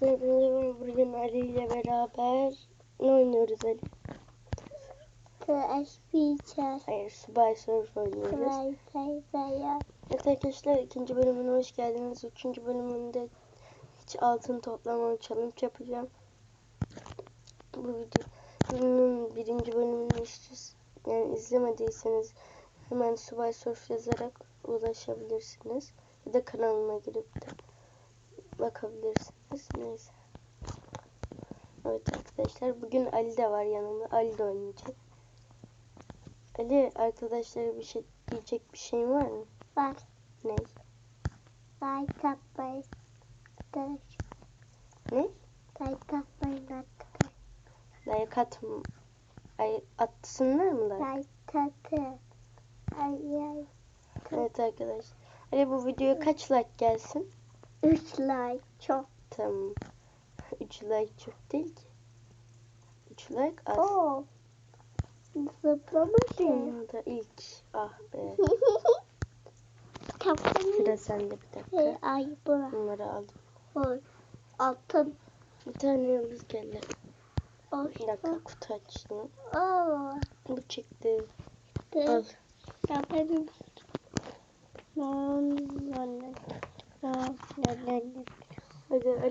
Hepinize bugün Ali ile beraber ne oynuyoruz Ali? Crash Features. Hayır, Subway Surf oynuyoruz. Play Play. Evet arkadaşlar ikinci bölümüne hoş geldiniz. Üçüncü bölümünde hiç altın toplama challenge yapacağım. Bu videonun birinci bölümünü işte, yani izlemediyseniz hemen Subway Surf yazarak ulaşabilirsiniz. Ya da kanalıma girip de bakabilirsiniz. Neyse. Evet arkadaşlar bugün Ali de var yanımda. Ali de oynayacak. Ali arkadaşlara bir şey diyecek bir şeyin var mı? Var. Ne? Like atmayı. Arkadaş. Ne? Like atmayı arkadaş. Like at Ay atsınlar mı like? Like atı. Ay ay. Evet arkadaşlar. Ali bu videoya kaç like gelsin? 3 like çok. Tamam. 3 like çok değil ki. 3 like az. Oo. Zıplamış ya. Dünyada ilk. Ah be. Kaptanın. Sıra sende bir Hey, dakika. ay bura. Bunları aldım. Oy. Altın. Bir tane yıldız geldi. Oy. Bir dakika kutu açayım. Oo. Bu çıktı. Al. Ya benim.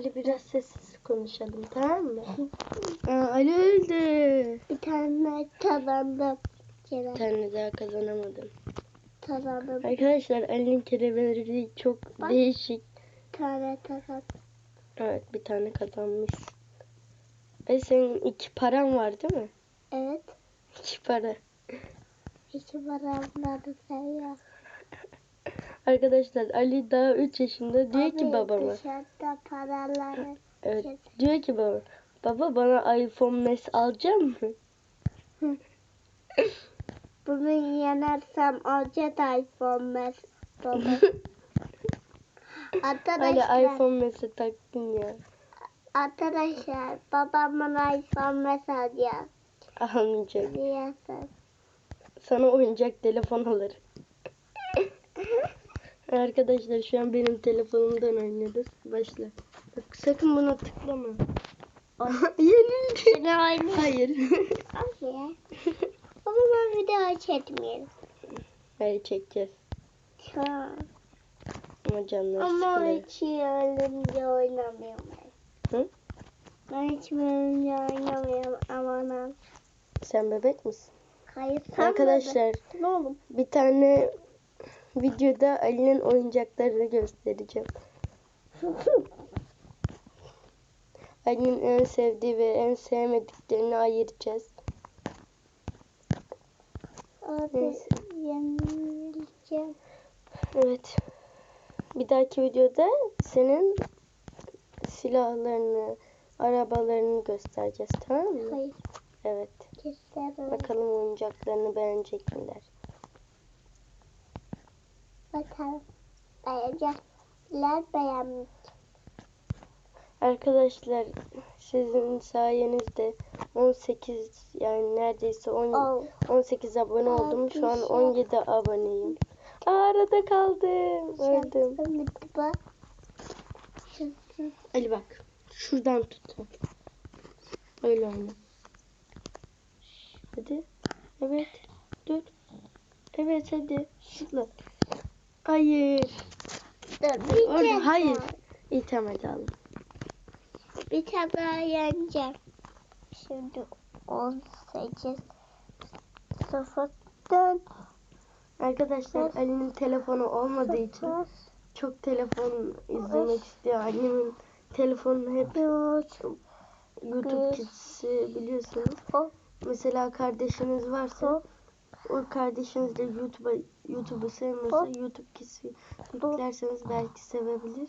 Ali biraz sessiz konuşalım tamam mı? Aa, Ali öldü. Bir tane kazandım. Bir tane daha kazanamadım. kazandım. Arkadaşlar Ali'nin kelimeleri çok Bak. değişik. Bir tane kazandım. Evet bir tane kazanmış. E senin iki paran var değil mi? Evet. İki para. İki paramları seviyor. Arkadaşlar Ali daha 3 yaşında diyor ki Abi, babama. Dışarıda paraları. Evet diyor ki baba. Baba bana iPhone mes alacak mı? Bunu yenersem alacak iPhone mes. Baba. Ali Arkadaşlar, iPhone mes'e taktın ya. arkadaşlar babam bana iPhone mes alacak. Almayacak. Sana oyuncak telefon alır. Arkadaşlar şu an benim telefonumdan oynuyoruz. Başla. Bak, sakın buna tıklama. Yenildi. Ne oynuyor? Hayır. Hayır. O zaman video çekmeyelim. Hayır çekeceğiz. An. Ama canlar Ama hiç ölümce oynamıyorum ben. Hı? Ben hiç ölümce oynamıyorum aman Sen bebek misin? Hayır sen Arkadaşlar Ne oğlum? bir tane videoda Ali'nin oyuncaklarını göstereceğim. Ali'nin en sevdiği ve en sevmediklerini ayıracağız. Abi yenileceğim. Evet. Bir dahaki videoda senin silahlarını, arabalarını göstereceğiz tamam mı? Hayır Evet. keserim. Bakalım oyuncaklarını beğenecek miler? Bakalım. Beğenecekler beğenmiş. Arkadaşlar sizin sayenizde 18 yani neredeyse 10, Oh. 18 abone oldum. Şu an Abi, 17 aboneyim. Aa, arada kaldım. Öldüm. Ali bak. Şuradan tut. Öyle oyna. Hadi. Evet. Dur. Evet hadi. Şutla. Hayır. Dur, bir Orada hayır. daha. İyi tamam hadi al. Bir tane daha yeneceğim. Şimdi 18 sıfırdan Arkadaşlar. Ali'nin telefonu olmadığı için çok telefon izlemek istiyor. Annemin telefonu hep YouTube. Kids'i biliyorsunuz. Mesela kardeşiniz varsa o kardeşiniz de YouTube'a YouTube'u sevmiyorsa. YouTube Kids'i yüklerseniz belki sevebilir.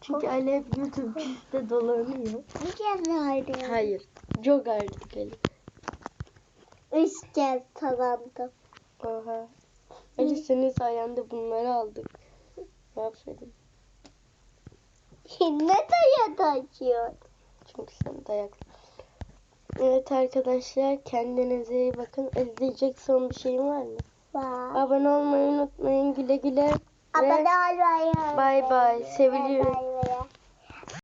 Çünkü Ali hep YouTube Kids'te dolanıyor. bir kez daha oynuyorum. Hayır. Çok artık Ali. Üç kez kazandım. Oha. Ali senin sayende bunları aldık. Aferin. Şimdi dayak açıyor. Çünkü sen dayak. Evet arkadaşlar kendinize iyi bakın. İzleyecek son bir şeyim var mı? Bak. Abone olmayı unutmayın. Güle güle. Abone olmayı. Bay bay. Seviliyorum. Bay bay.